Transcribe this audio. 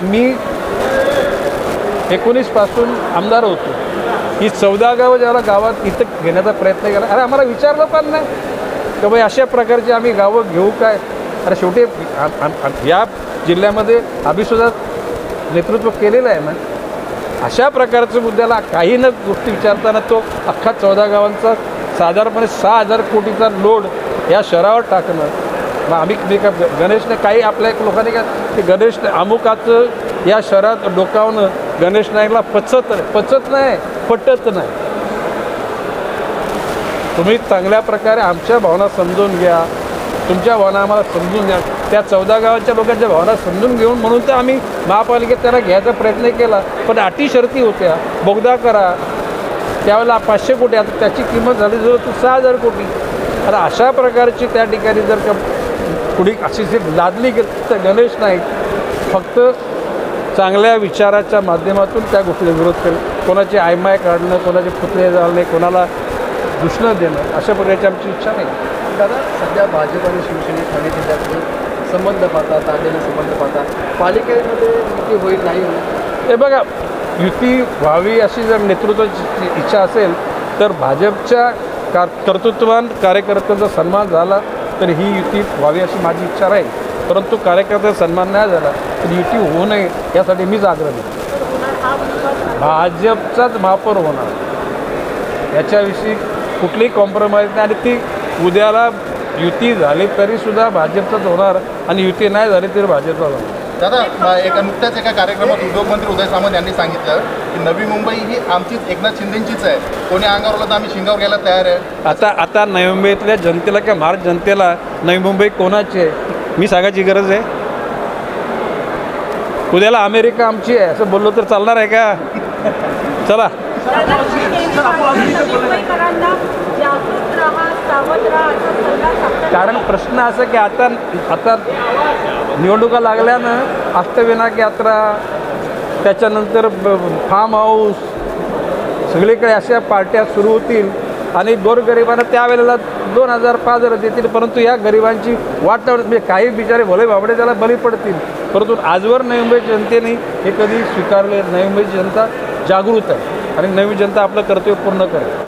मी एकोणीसपासून आमदार होतो. ही चौदा गावं ज्याला गावात इथं घेण्याचा प्रयत्न केला. अरे आम्हाला विचारलं पण नाही की बाई अशा प्रकारची आम्ही गावं घेऊ काय अरे शेवटी या जिल्ह्यामध्ये आम्ही सुद्धा नेतृत्व केलेलं आहे ना. अशा प्रकारच्या मुद्द्याला काही न गोष्टी विचारताना तो अख्खा चौदा गावांचा साधारणपणे सहा हजार कोटीचा लोड या शहरावर टाकणं. मग आम्ही मी का गणेशने काही आपल्या एक लोकांनी काय की गणेश अमुकाचं या शहरात डोकावणं गणेश नाईकला पचत पचत नाही पटत नाही. तुम्ही चांगल्या प्रकारे आमच्या भावना समजून घ्या. तुमच्या भावना आम्हाला समजून घ्या. त्या चौदा गावांच्या लोकांच्या भावना समजून घेऊन म्हणून तर आम्ही महापालिकेत त्यांना घ्यायचा प्रयत्न केला पण अटी शर्ती होत्या. बोगदा करा. त्यावेळेला पाचशे कोटी आता त्याची किंमत झाली जवळ तू सहा हजार कोटी. आता अशा प्रकारची त्या ठिकाणी जर कुणी अशी जी लादली गेली तर गणेश नाईक फक्त चांगल्या विचाराच्या माध्यमातून त्या गोष्टीला विरोध करेल. कोणाची आयमाय काढणं कोणाचे पुतळे जाळणे कोणाला दुष्ण देणं अशा प्रकारची आमची इच्छा नाही. दादा सध्या भाजप आणि शिवसेने ठाणे जिल्ह्यातले संबंध पाहता तांडेने संबंध पाहता पालिकेमध्ये युती होईल नाही होईल? हे बघा युती व्हावी अशी जर नेतृत्वाची इच्छा असेल तर भाजपच्या कार कर्तृत्वान कार्यकर्त्यांचा सन्मान झाला तर ही युती व्हावी अशी माझी इच्छा राहील. परंतु कार्यकर्त्याचा सन्मान नाही झाला तर युती होऊ नये यासाठी मीच आग्रह भाजपचाच महापौर होणार. याच्याविषयी कुठलीही कॉम्प्रोमाइज नाही आणि ती उद्याला युती झाली तरीसुद्धा भाजपचाच होणार आणि युती नाही झाली तरी भाजपचा होणार. दादा एका नुकत्याच एका कार्यक्रमात उद्योगमंत्री उदय सामंत यांनी सांगितलं की नवी मुंबई ही आमचीच एकनाथ शिंदेचीच आहे. कोणी अंगावर आलं तर आम्ही शिंगावर घ्यायला तयार आहे. आता आता नवी मुंबईतल्या जनतेला किंवा महाराष्ट्र जनतेला नवी मुंबई कोणाची आहे? मी सांगायची गरज आहे. उद्याला अमेरिका आमची आहे. असं बोललो तर चालणार आहे का? चला. कारण प्रश्न असं की आता आता निवडणुका लागल्यानं अष्टविनायक यात्रा त्याच्यानंतर ब- फार्म हाऊस सगळीकडे अशा पार्ट्या सुरू होतील आणि गोरगरिबांना त्यावेळेला दोन हजार पाच हजार देतील. परंतु या गरिबांची वाट लावण्यात म्हणजे काही बिचारे भले बाबडे त्याला बली पडतील. परंतु आजवर नवी मुंबई जनतेने हे कधी स्वीकारले नवी मुंबई जनता जागृत आहे. आणि नवी जनता आपलं कर्तव्य पूर्ण करेल.